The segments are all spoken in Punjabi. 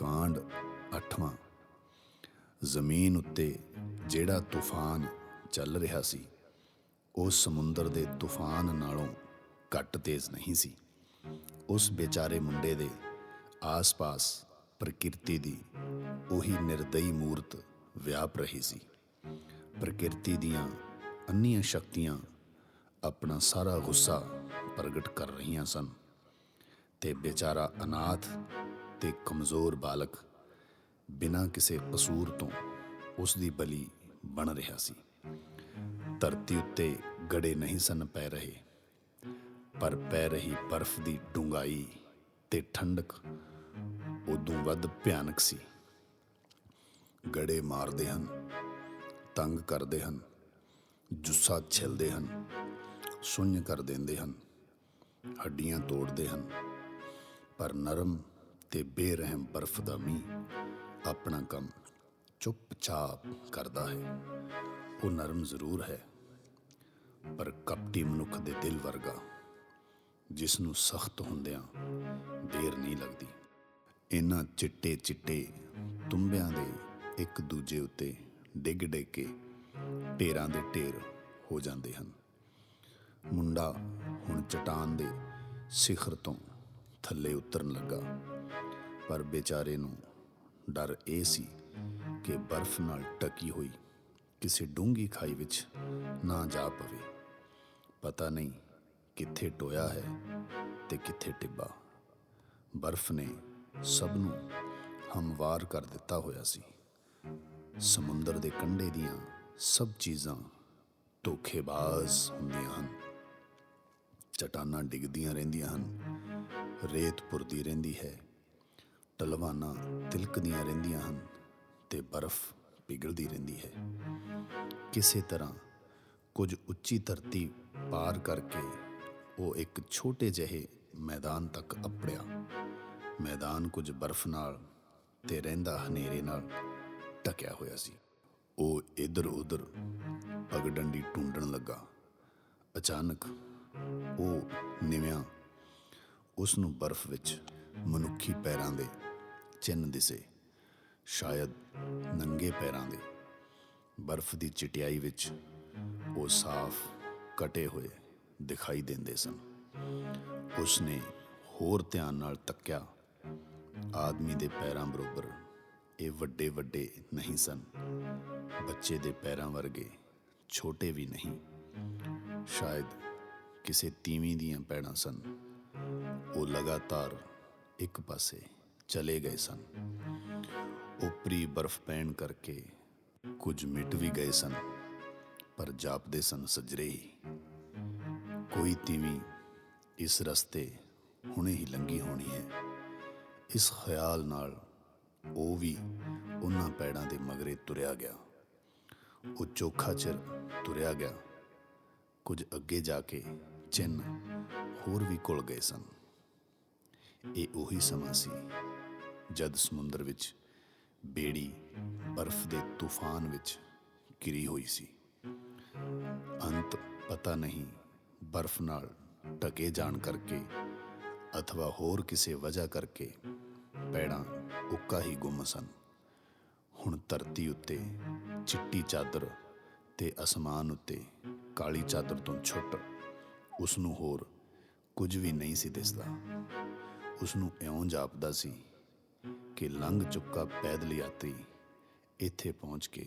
ਕਾਂਡ 8ਵਾਂ ਜ਼ਮੀਨ ਉੱਤੇ ਜਿਹੜਾ ਤੂਫਾਨ ਚੱਲ ਰਿਹਾ ਸੀ, ਉਹ ਸਮੁੰਦਰ ਦੇ ਤੂਫਾਨ ਨਾਲੋਂ ਘੱਟ ਤੇਜ਼ ਨਹੀਂ ਸੀ। ਉਸ ਵਿਚਾਰੇ ਮੁੰਡੇ ਦੇ ਆਸ-ਪਾਸ ਪ੍ਰਕਿਰਤੀ ਦੀ ਉਹੀ ਨਿਰਦਈ ਮੂਰਤ ਵਿਆਪ ਰਹੀ ਸੀ। ਪ੍ਰਕਿਰਤੀ ਦੀਆਂ ਅੰਨੀਆਂ ਸ਼ਕਤੀਆਂ ਆਪਣਾ ਸਾਰਾ ਗੁੱਸਾ ਪ੍ਰਗਟ ਕਰ ਰਹੀਆਂ ਸਨ ਤੇ ਵਿਚਾਰਾ ਅਨਾਥ ਤੇ ਕਮਜ਼ੋਰ ਬਾਲਕ ਬਿਨਾਂ ਕਿਸੇ ਕਸੂਰ ਤੋਂ ਉਸ ਦੀ ਬਲੀ ਬਣ ਰਿਹਾ ਸੀ। ਧਰਤੀ ਉੱਤੇ ਗੜੇ ਨਹੀਂ ਸਨ ਪੈ ਰਹੇ, ਪਰ ਪੈ ਰਹੀ ਬਰਫ਼ ਦੀ ਡੂੰਘਾਈ ਤੇ ਠੰਡਕ ਉਦੋਂ ਵੱਧ ਭਿਆਨਕ ਸੀ। ਗੜੇ ਮਾਰਦੇ ਹਨ, ਤੰਗ ਕਰਦੇ ਹਨ, ਜੁੱਸਾ ਛਿਲਦੇ ਹਨ ਸੁੰਨ ਕਰ ਦਿੰਦੇ ਹਨ, ਹੱਡੀਆਂ ਤੋੜਦੇ ਹਨ, ਪਰ ਨਰਮ ਤੇ ਬੇਰਹਿਮ ਬਰਫ਼ ਦਾ ਮੀਂਹ ਆਪਣਾ ਕੰਮ ਚੁੱਪਚਾਪ ਕਰਦਾ ਹੈ। ਉਹ ਨਰਮ ਜ਼ਰੂਰ ਹੈ, ਪਰ ਕਪਟੀ ਮਨੁੱਖ ਦੇ ਦਿਲ ਵਰਗਾ ਜਿਸ ਨੂੰ ਸਖਤ ਹੁੰਦਿਆਂ ਦੇਰ ਨਹੀਂ ਲੱਗਦੀ। ਇਹਨਾਂ ਚਿੱਟੇ ਚਿੱਟੇ ਤੁੰਬਿਆਂ ਦੇ ਇੱਕ ਦੂਜੇ ਉੱਤੇ ਡਿੱਗ ਡਿੱਗ ਕੇ ਢੇਰਾਂ ਦੇ ਢੇਰ ਹੋ ਜਾਂਦੇ ਹਨ। ਮੁੰਡਾ ਹੁਣ ਚਟਾਨ ਦੇ ਸਿਖਰ ਤੋਂ ਥੱਲੇ ਉਤਰਨ ਲੱਗਾ। ਪਰ ਵਿਚਾਰੇ ਨੂੰ ਡਰ ਇਹ ਸੀ ਕਿ ਬਰਫ਼ ਨਾਲ ਟਕੀ ਹੋਈ ਕਿਸੇ ਡੂੰਗੀ ਖਾਈ ਵਿੱਚ ਨਾ ਜਾ ਪਵੇ। ਪਤਾ ਨਹੀਂ ਕਿੱਥੇ ਟੋਇਆ ਹੈ ਤੇ ਕਿੱਥੇ ਟਿੱਬਾ। ਬਰਫ਼ ਨੇ ਸਭ ਨੂੰ ਹਮਵਾਰ ਕਰ ਦਿੱਤਾ ਹੋਇਆ ਸੀ। ਸਮੁੰਦਰ ਦੇ ਕੰਢੇ ਦੀਆਂ ਸਭ ਚੀਜ਼ਾਂ ਧੋਖੇਬਾਜ਼ ਹੁੰਦੀਆਂ ਹਨ। ਚਟਾਨਾਂ ਡਿੱਗਦੀਆਂ ਰਹਿੰਦੀਆਂ ਹਨ, ਰੇਤ ਪੁਰਦੀ ਰਹਿੰਦੀ ਹੈ ਢਲਵਾਨਾਂ ਤਿਲਕਦੀਆਂ ਰਹਿੰਦੀਆਂ ਹਨ ਤੇ ਬਰਫ਼ ਪਿਘਲਦੀ ਰਹਿੰਦੀ ਹੈ। ਕਿਸੇ ਤਰ੍ਹਾਂ ਕੁਝ ਉੱਚੀ ਧਰਤੀ ਪਾਰ ਕਰਕੇ ਉਹ ਇੱਕ ਛੋਟੇ ਜਿਹੇ ਮੈਦਾਨ ਤੱਕ ਅੱਪੜਿਆ। ਮੈਦਾਨ ਕੁਝ ਬਰਫ਼ ਨਾਲ ਤੇ ਰਹਿੰਦਾ ਹਨੇਰੇ ਨਾਲ ਢਕਿਆ ਹੋਇਆ ਸੀ। ਉਹ ਇੱਧਰ ਉੱਧਰ ਪਗਡੰਡੀ ਟੁੰਡਣ ਲੱਗਾ। ਅਚਾਨਕ ਉਹ ਨਿਵਿਆ। ਉਸ ਨੂੰ ਬਰਫ਼ ਵਿੱਚ ਮਨੁੱਖੀ ਪੈਰਾਂ ਦੇ ਚਿੰਨ ਦਿਸੇ ਸ਼ਾਇਦ ਨੰਗੇ ਪੈਰਾਂ ਦੇ। ਬਰਫ਼ ਦੀ ਚਟਿਆਈ ਵਿੱਚ ਉਹ ਸਾਫ਼ ਕਟੇ ਹੋਏ ਦਿਖਾਈ ਦਿੰਦੇ ਸਨ। ਉਸ ਨੇ ਹੋਰ ਧਿਆਨ ਨਾਲ ਤੱਕਿਆ, ਆਦਮੀ ਦੇ ਪੈਰਾਂ ਬਰੋਬਰ ਇਹ ਵੱਡੇ ਵੱਡੇ ਨਹੀਂ ਸਨ। ਬੱਚੇ ਦੇ ਪੈਰਾਂ ਵਰਗੇ ਛੋਟੇ ਵੀ ਨਹੀਂ। ਸ਼ਾਇਦ ਕਿਸੇ ਤੀਵੀਂ ਦੀਆਂ ਪੈੜਾਂ ਸਨ। ਉਹ ਲਗਾਤਾਰ ਇੱਕ ਪਾਸੇ ਚਲੇ ਗਏ ਸਨ। ਉਪਰੀ ਬਰਫ਼ ਪੈਣ ਕਰਕੇ ਕੁਝ ਮਿਟ ਵੀ ਗਏ ਸਨ, ਪਰ ਜਾਪਦੇ ਸਨ ਸਜਰੇ ਹੀ। ਕੋਈ ਤੀਵੀਂ ਇਸ ਰਸਤੇ ਹੁਣੇ ਹੀ ਲੰਗੀ ਹੋਣੀ ਹੈ। ਇਸ ਖਿਆਲ ਨਾਲ ਉਹ ਵੀ ਉਹਨਾਂ ਪੈੜਾਂ ਦੇ ਮਗਰੇ ਤੁਰਿਆ ਗਿਆ। ਉਹ ਚੋਖਾ ਚਿਰ ਤੁਰਿਆ ਗਿਆ। ਕੁਝ ਅੱਗੇ ਜਾ ਕੇ ਚਿੰਨ ਹੋਰ ਵੀ ਘੁਲ ਗਏ ਸਨ। ਇਹ ਉਹੀ ਸਮਾਂ ਸੀ ਜਦ ਸਮੁੰਦਰ ਵਿੱਚ ਬੇੜੀ ਬਰਫ਼ ਦੇ ਤੂਫਾਨ ਵਿੱਚ ਘਿਰੀ ਹੋਈ ਸੀ। ਅੰਤ ਪਤਾ ਨਹੀਂ ਬਰਫ਼ ਨਾਲ ਢਕੇ ਜਾਣ ਕਰਕੇ ਅਥਵਾ ਹੋਰ ਕਿਸੇ ਵਜ੍ਹਾ ਕਰਕੇ ਪੈੜਾਂ ਉੱਕਾ ਹੀ ਗੁੰਮ ਸਨ। ਹੁਣ ਧਰਤੀ ਉੱਤੇ ਚਿੱਟੀ ਚਾਦਰ ਤੇ ਅਸਮਾਨ ਉੱਤੇ ਕਾਲੀ ਚਾਦਰ ਤੋਂ ਛੁੱਟ ਉਸ ਨੂੰ ਹੋਰ ਕੁਝ ਵੀ ਨਹੀਂ ਸੀ ਦਿਸਦਾ। ਉਸ ਨੂੰ ਇਉਂ ਜਾਪਦਾ ਸੀ ਕਿ ਲੰਘ ਚੁੱਕਾ ਪੈਦਲ ਯਾਤਰੀ ਇੱਥੇ ਪਹੁੰਚ ਕੇ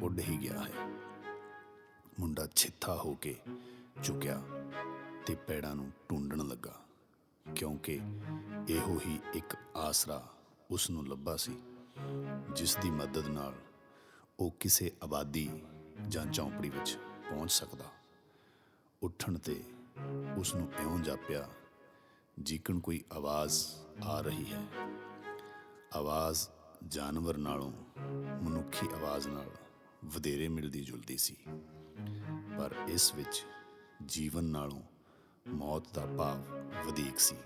ਉੱਡ ਹੀ ਗਿਆ ਹੈ। ਮੁੰਡਾ ਛਿੱਥਾ ਹੋ ਕੇ ਝੁਕਿਆ ਤੇ ਪੈੜਾਂ ਨੂੰ ਟੁੰਡਣ ਲੱਗਾ, ਕਿਉਂਕਿ ਇਹੋ ਹੀ ਇੱਕ ਆਸਰਾ ਉਸ ਨੂੰ ਲੱਭਾ ਸੀ, ਜਿਸ ਦੀ ਮਦਦ ਨਾਲ ਉਹ ਕਿਸੇ ਆਬਾਦੀ ਜਾਂ ਚੌਂਪੜੀ ਵਿੱਚ ਪਹੁੰਚ ਸਕਦਾ। ਉੱਠਣ ਤੇ ਉਸ ਨੂੰ ਇਉਂ ਜਾਪਿਆ, ਜੀਕਣ ਕੋਈ ਆਵਾਜ਼ ਆ ਰਹੀ ਹੈ ਆਵਾਜ਼ ਜਾਨਵਰ ਨਾਲੋਂ, ਮਨੁੱਖੀ ਆਵਾਜ਼ ਨਾਲ ਵਧੇਰੇ ਮਿਲਦੀ ਜੁਲਦੀ ਸੀ। ਪਰ ਇਸ ਵਿੱਚ ਜੀਵਨ ਨਾਲੋਂ ਮੌਤ ਦਾ ਭਾਵ ਵਧੇਕ ਸੀ।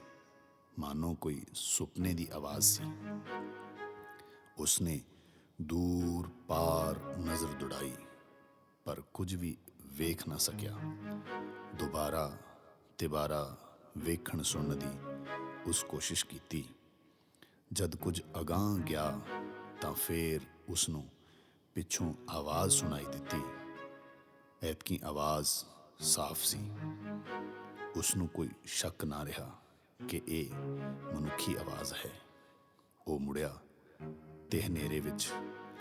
ਮਾਨੋ ਕੋਈ ਸੁਪਨੇ ਦੀ ਆਵਾਜ਼ ਸੀ। ਉਸਨੇ ਦੂਰ ਪਾਰ ਨਜ਼ਰ ਦੁੜਾਈ, ਪਰ ਕੁਝ ਵੀ ਵੇਖ ਨਾ ਸਕਿਆ। ਦੁਬਾਰਾ ਤਿਬਾਰਾ ਵੇਖਣ ਸੁਣਨ ਦੀ ਉਸ ਕੋਸ਼ਿਸ਼ ਕੀਤੀ। ਜਦ ਕੁਝ ਅਗਾਂਹ ਗਿਆ ਤਾਂ ਫੇਰ ਉਸ ਨੂੰ ਪਿੱਛੋਂ ਆਵਾਜ਼ ਸੁਣਾਈ ਦਿੱਤੀ। ਐਤਕੀ ਆਵਾਜ਼ ਸਾਫ਼ ਸੀ। ਉਸ ਨੂੰ ਕੋਈ ਸ਼ੱਕ ਨਾ ਰਿਹਾ ਕਿ ਇਹ ਮਨੁੱਖੀ ਆਵਾਜ਼ ਹੈ। ਉਹ ਮੁੜਿਆ ਤੇ ਹਨੇਰੇ ਵਿੱਚ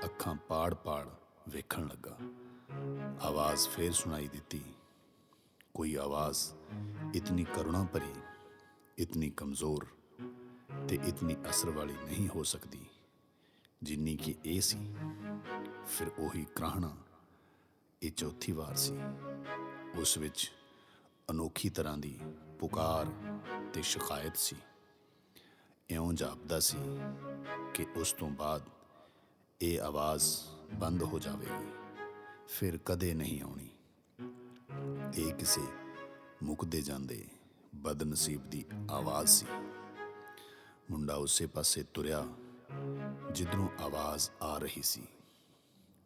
ਅੱਖਾਂ ਪਾੜ-ਪਾੜ ਵੇਖਣ ਲੱਗਾ। ਆਵਾਜ਼ ਫੇਰ ਸੁਣਾਈ ਦਿੱਤੀ। ਕੋਈ ਆਵਾਜ਼ ਇਤਨੀ ਕਰੁਣਾ ਭਰੀ, ਇਤਨੀ ਕਮਜ਼ੋਰ ਤੇ ਇਤਨੀ ਅਸਰ ਵਾਲੀ ਨਹੀਂ ਹੋ ਸਕਦੀ, ਜਿੰਨੀ ਕਿ ਇਹ ਸੀ। ਫਿਰ ਉਹੀ ਕਰਾਹਣਾ ਇਹ ਚੌਥੀ ਵਾਰ ਸੀ। ਉਸ ਵਿੱਚ ਅਨੋਖੀ ਤਰ੍ਹਾਂ ਦੀ ਪੁਕਾਰ ਤੇ ਸ਼ਿਕਾਇਤ ਸੀ। ਇਉਂ ਜਾਪਦਾ ਸੀ ਕਿ ਉਸ ਤੋਂ ਬਾਅਦ ਇਹ ਆਵਾਜ਼ ਬੰਦ ਹੋ ਜਾਵੇਗੀ, ਫਿਰ ਕਦੇ ਨਹੀਂ ਆਉਣੀ। ਇਹ ਕਿਸੇ ਮੁੱਕਦੇ ਜਾਂਦੇ ਬਦਨਸੀਬ ਦੀ ਆਵਾਜ਼ ਸੀ। ਮੁੰਡਾ ਉਸੇ ਪਾਸੇ ਤੁਰਿਆ, ਜਿੱਧਰੋਂ ਆਵਾਜ਼ ਆ ਰਹੀ ਸੀ।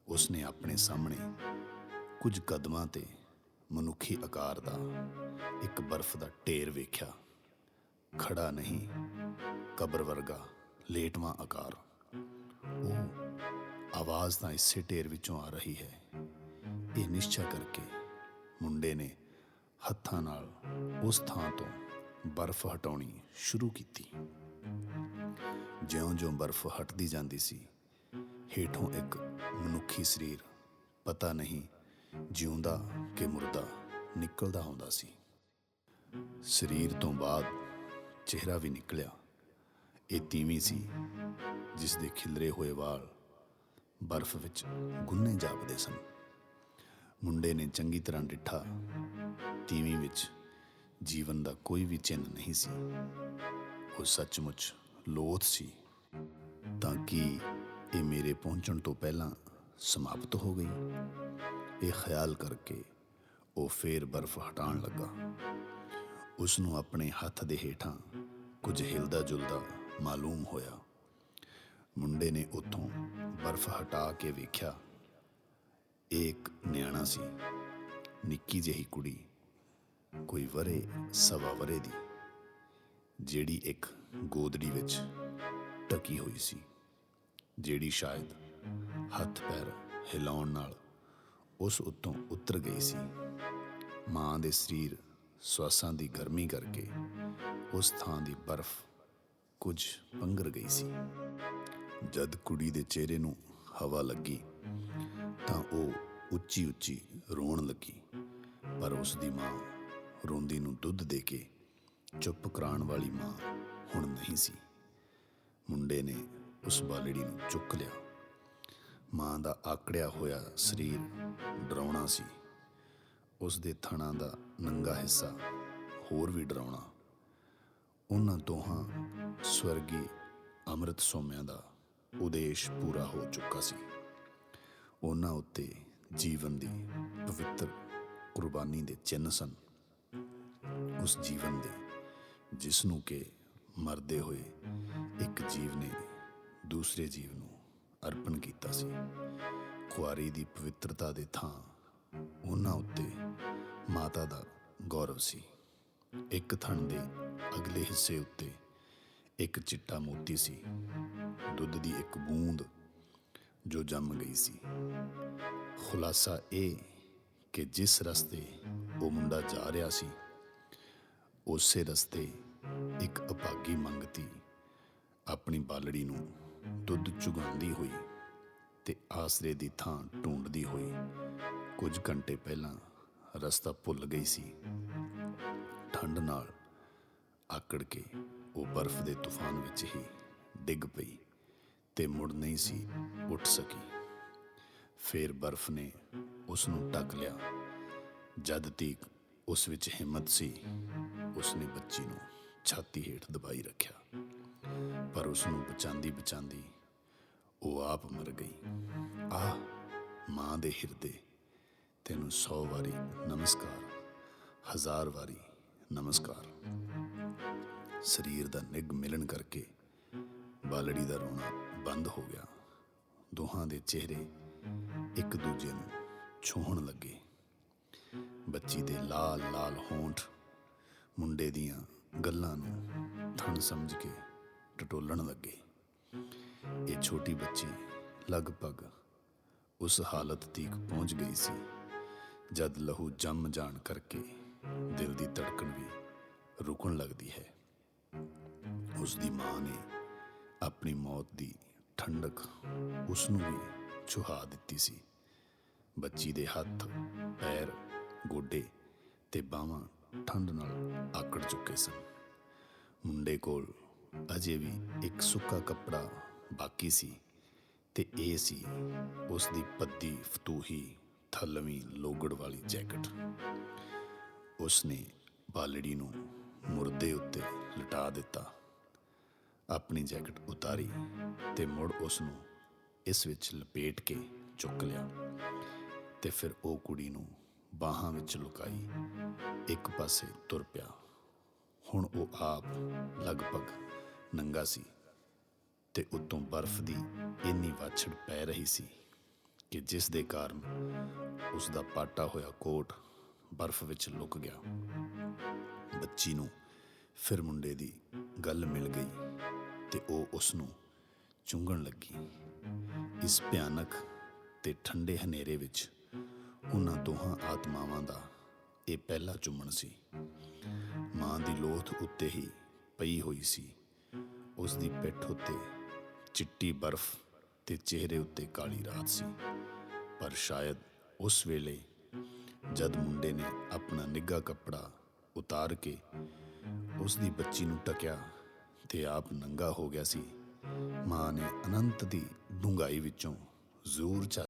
ਉਸਨੇ ਆਪਣੇ ਸਾਹਮਣੇ ਕੁਝ ਕਦਮਾਂ ਤੇ ਮਨੁੱਖੀ ਆਕਾਰ ਦਾ ਇੱਕ ਬਰਫ਼ ਦਾ ਢੇਰ ਵੇਖਿਆ। ਖੜਾ ਨਹੀਂ, ਕਬਰ ਵਰਗਾ ਲੇਟਵਾਂ ਆਕਾਰ। ਉਹ ਆਵਾਜ਼ ਤਾਂ ਇਸੇ ਢੇਰ ਵਿੱਚੋਂ ਆ ਰਹੀ ਹੈ। ਇਹ ਨਿਸ਼ਚੈ ਕਰਕੇ ਮੁੰਡੇ ਨੇ ਹੱਥਾਂ ਨਾਲ ਉਸ ਥਾਂ ਤੋਂ ਬਰਫ਼ ਹਟਾਉਣੀ ਸ਼ੁਰੂ ਕੀਤੀ। ਜਿਉਂ-ਜਿਉਂ ਬਰਫ਼ ਹਟਦੀ ਜਾਂਦੀ ਸੀ, ਹੇਠੋਂ ਇੱਕ ਮਨੁੱਖੀ ਸਰੀਰ, ਪਤਾ ਨਹੀਂ ਜਿਉਂਦਾ ਕਿ ਮੁਰਦਾ, ਨਿਕਲਦਾ ਹੁੰਦਾ ਸੀ। ਸਰੀਰ ਤੋਂ ਬਾਅਦ ਚਿਹਰਾ ਵੀ ਨਿਕਲਿਆ। ਇਹ ਤੀਵੀਂ ਸੀ, ਜਿਸ ਦੇ ਖਿਲਰੇ ਹੋਏ ਵਾਲ ਬਰਫ਼ ਵਿੱਚ ਗੁੰਨੇ ਜਾਪਦੇ ਸਨ। ਮੁੰਡੇ ਨੇ ਚੰਗੀ ਤਰ੍ਹਾਂ ਡਿੱਠਾ। ਤੀਵੀਂ ਵਿੱਚ ਜੀਵਨ ਦਾ ਕੋਈ ਵੀ ਚਿੰਨ ਨਹੀਂ ਸੀ। ਉਹ ਸੱਚਮੁੱਚ ਲੋਥ ਸੀ ਤਾਂ ਕਿ ਇਹ ਮੇਰੇ ਪਹੁੰਚਣ ਤੋਂ ਪਹਿਲਾਂ ਸਮਾਪਤ ਹੋ ਗਈ। ਇਹ ਖਿਆਲ ਕਰਕੇ ਉਹ ਫੇਰ ਬਰਫ਼ ਹਟਾਉਣ ਲੱਗਾ। ਉਸ ਨੂੰ ਆਪਣੇ ਹੱਥ ਦੇ ਹੇਠਾਂ ਕੁਝ ਹਿਲਦਾ ਜੁਲਦਾ ਮਾਲੂਮ ਹੋਇਆ। ਮੁੰਡੇ ਨੇ ਉੱਥੋਂ ਬਰਫ਼ ਹਟਾ ਕੇ ਵੇਖਿਆ। ਇਹ ਇੱਕ ਨਿਆਣਾ ਸੀ, ਨਿੱਕੀ ਜਿਹੀ ਕੁੜੀ, ਕੋਈ ਵਰੇ ਸਵਾ ਵਰੇ ਦੀ, ਜਿਹੜੀ ਇੱਕ ਗੋਦੜੀ ਵਿੱਚ ਟਕੀ ਹੋਈ ਸੀ, ਜਿਹੜੀ ਸ਼ਾਇਦ ਹੱਥ ਪੈਰ ਹਿਲਾਉਣ ਨਾਲ ਉਸ ਉੱਤੋਂ ਉਤਰ ਗਈ ਸੀ। ਮਾਂ ਦੇ ਸਰੀਰ ਸਵਾਸਾਂ ਦੀ ਗਰਮੀ ਕਰਕੇ ਉਸ ਥਾਂ ਦੀ ਬਰਫ਼ ਕੁਝ ਪੰਗਰ ਗਈ ਸੀ। ਜਦ ਕੁੜੀ ਦੇ ਚਿਹਰੇ ਨੂੰ ਹਵਾ ਲੱਗੀ, ਤਾਂ ਉਹ ਉੱਚੀ ਉੱਚੀ ਰੋਣ ਲੱਗੀ, ਪਰ ਉਸ ਦੀ ਮਾਂ ਰੋਂਦੀ ਨੂੰ ਦੁੱਧ ਦੇ ਕੇ ਚੁੱਪ ਕਰਾਉਣ ਵਾਲੀ ਮਾਂ ਹੁਣ ਨਹੀਂ ਸੀ। ਮੁੰਡੇ ਨੇ ਉਸ ਬਾਲੜੀ ਨੂੰ ਚੁੱਕ ਲਿਆ। ਮਾਂ ਦਾ ਆਕੜਿਆ ਹੋਇਆ ਸਰੀਰ ਡਰਾਉਣਾ ਸੀ। ਉਸ ਦੇ ਥਣਾ ਦਾ ਨੰਗਾ ਹਿੱਸਾ ਹੋਰ ਵੀ ਡਰਾਉਣਾ। ਉਹਨਾਂ ਦੋਹਾਂ ਸਵਰਗੀ ਅੰਮ੍ਰਿਤ ਸੋਮਿਆਂ ਦਾ ਉਦੇਸ਼ ਪੂਰਾ ਹੋ ਚੁੱਕਾ ਸੀ। ਉਹਨਾਂ ਉੱਤੇ ਜੀਵਨ ਦੀ ਪਵਿੱਤਰ ਕੁਰਬਾਨੀ ਦੇ ਚਿੰਨ੍ਹ ਸਨ। ਉਸ ਜੀਵਨ ਦੇ ਜਿਸ ਨੂੰ ਕਿ ਮਰਦੇ ਹੋਏ ਇੱਕ ਜੀਵ ਨੇ ਦੂਸਰੇ ਜੀਵ ਨੂੰ ਅਰਪਣ ਕੀਤਾ ਸੀ। ਕੁਆਰੀ ਦੀ ਪਵਿੱਤਰਤਾ ਦੇ ਥਾਂ ਉਹਨਾਂ ਉੱਤੇ ਮਾਤਾ ਦਾ ਗੌਰਵ ਸੀ। ਇੱਕ ਥਣ ਦੇ ਅਗਲੇ ਹਿੱਸੇ ਉੱਤੇ ਇੱਕ ਚਿੱਟਾ ਮੋਤੀ ਸੀ। ਦੁੱਧ ਦੀ ਇੱਕ ਬੂੰਦ ਜੋ ਜੰਮ ਗਈ ਸੀ। ਖੁਲਾਸਾ ਇਹ ਕਿ ਜਿਸ ਰਸਤੇ ਉਹ ਮੁੰਡਾ ਜਾ ਰਿਹਾ ਸੀ, ਉਸੇ ਰਸਤੇ ਇੱਕ ਅਪਾਗੀ ਮੰਗਤੀ ਆਪਣੀ ਬਾਲੜੀ ਨੂੰ ਦੁੱਧ ਚੁਗਾਉਂਦੀ ਹੋਈ ਤੇ ਆਸਰੇ ਦੀ ਥਾਂ ਢੂੰਡਦੀ ਹੋਈ ਕੁਝ ਘੰਟੇ ਪਹਿਲਾਂ ਰਸਤਾ ਭੁੱਲ ਗਈ ਸੀ। ਠੰਡ ਨਾਲ ਆਕੜ ਕੇ ਉਹ ਬਰਫ਼ ਦੇ ਤੂਫਾਨ ਵਿੱਚ ਹੀ ਡਿੱਗ ਪਈ ਤੇ ਮੁੜ ਨਹੀਂ ਸੀ ਉੱਠ ਸਕੀ। ਫੇਰ ਬਰਫ਼ ਨੇ ਉਸ ਨੂੰ ਢੱਕ ਲਿਆ। ਜਦ ਤੀਕ ਉਸ ਵਿੱਚ ਹਿੰਮਤ ਸੀ, ਉਸ ਨੇ ਬੱਚੀ ਨੂੰ ਛਾਤੀ ਹੇਠ ਦਬਾਈ ਰੱਖਿਆ। ਪਰ ਉਸ ਨੂੰ ਬਚਾਉਂਦੀ ਬਚਾਉਂਦੀ ਉਹ ਆਪ ਮਰ ਗਈ। ਆ ਮਾਂ ਦੇ ਹਿਰਦੇ, ਤੈਨੂੰ 100 ਵਾਰੀ ਨਮਸਕਾਰ, ਹਜ਼ਾਰ ਵਾਰੀ ਨਮਸਕਾਰ। ਸਰੀਰ ਦਾ ਨਿੱਘ ਮਿਲਣ ਕਰਕੇ ਬਾਲੜੀ ਦਾ ਰੋਣਾ ਬੰਦ ਹੋ ਗਿਆ। ਦੋਹਾਂ ਦੇ ਚਿਹਰੇ ਇੱਕ ਦੂਜੇ ਨੂੰ ਛੂਹਣ ਲੱਗੇ। ਬੱਚੀ ਦੇ ਲਾਲ ਲਾਲ ਹੋਂਠ ਮੁੰਡੇ ਦੀਆਂ ਗੱਲਾਂ ਨੂੰ ਥਣ ਸਮਝ ਕੇ ਟਟੋਲਣ ਲੱਗੇ। ਇਹ ਛੋਟੀ ਬੱਚੀ ਲਗਭਗ ਉਸ ਹਾਲਤ ਤੀਕ ਪਹੁੰਚ ਗਈ ਸੀ, ਜਦ ਲਹੂ ਜੰਮ ਜਾਣ ਕਰਕੇ ਦਿਲ ਦੀ ਧੜਕਣ ਵੀ ਰੁਕਣ ਲੱਗਦੀ ਹੈ। ਉਸ ਦੀ ਮਾਂ ਨੇ ਆਪਣੀ ਮੌਤ ਦੀ ਠੰਡਕ ਉਸ ਨੂੰ ਵੀ ਛੁਹਾ ਦਿੱਤੀ ਸੀ। ਬੱਚੀ ਦੇ ਹੱਥ, ਪੈਰ, ਗੋਡੇ ਤੇ ਬਾਹਾਂ ਠੰਡ ਨਾਲ ਆਕੜ ਚੁੱਕੇ ਸਨ। ਮੁੰਡੇ ਕੋਲ ਅਜੇ ਵੀ ਇੱਕ ਸੁੱਕਾ ਕੱਪੜਾ ਬਾਕੀ ਸੀ ਤੇ ਇਹ ਸੀ ਉਸ ਦੀ ਪੱਦੀ ਫਤੂਹੀ ਥਲਵੀਂ ਲੋਗੜ ਵਾਲੀ ਜੈਕਟ। ਉਸ ਨੇ ਬਾਲੜੀ ਨੂੰ ਮੁਰਦੇ ਉੱਤੇ ਲਟਾ ਦਿੱਤਾ। ਆਪਣੀ ਜੈਕਟ ਉਤਾਰੀ ਤੇ ਮੁੜ ਉਸ ਨੂੰ ਇਸ ਵਿੱਚ ਲਪੇਟ ਕੇ ਚੁੱਕ ਲਿਆ ਤੇ ਫਿਰ ਉਹ ਕੁੜੀ ਨੂੰ ਬਾਹਾਂ ਵਿੱਚ ਲੁਕਾਈ, ਇੱਕ ਪਾਸੇ ਤੁਰ ਪਿਆ। ਹੁਣ ਉਹ ਆਪ ਲਗਭਗ ਨੰਗਾ ਸੀ ਤੇ ਉੱਤੋਂ ਬਰਫ਼ ਦੀ ਇੰਨੀ ਵਾਛੜ ਪੈ ਰਹੀ ਸੀ ਕਿ ਜਿਸ ਦੇ ਕਾਰਨ ਉਸ ਦਾ ਪਾਟਾ ਹੋਇਆ ਕੋਟ ਬਰਫ਼ ਵਿੱਚ ਲੁਕ ਗਿਆ। ਬੱਚੀ ਨੂੰ ਫਿਰ ਮੁੰਡੇ ਦੀ ਗੱਲ ਮਿਲ ਗਈ ਤੇ ਉਹ ਉਸ ਨੂੰ ਚੁੰਗਣ ਲੱਗੀ। ਇਸ ਭਿਆਨਕ ਤੇ ਠੰਡੇ ਹਨੇਰੇ ਵਿੱਚ ਉਹਨਾਂ ਦੋਹਾਂ ਆਤਮਾਵਾਂ ਦਾ ਇਹ ਪਹਿਲਾ ਚੁੰਮਣ ਸੀ। ਮਾਂ ਦੀ ਲੋਥ ਉੱਤੇ ਹੀ ਪਈ ਹੋਈ ਸੀ। ਉਸ ਦੀ ਪਿੱਠ ਉੱਤੇ ਚਿੱਟੀ ਬਰਫ਼ ਤੇ ਚਿਹਰੇ ਉੱਤੇ ਕਾਲੀ ਰਾਤ ਸੀ। ਪਰ ਸ਼ਾਇਦ ਉਸ ਵੇਲੇ ਜਦ ਮੁੰਡੇ ਨੇ ਆਪਣਾ ਨਿੱਘਾ ਕੱਪੜਾ ਉਤਾਰ ਕੇ ਉਸ ਦੀ ਬੱਚੀ ਨੂੰ ਟਕਿਆ ਤੇ ਆਪ ਨੰਗਾ ਹੋ ਗਿਆ ਸੀ, ਮਾਂ ਨੇ ਅਨੰਤ ਦੀ ਡੂੰਘਾਈ ਵਿੱਚੋਂ ਜ਼ੋਰ ਚਾ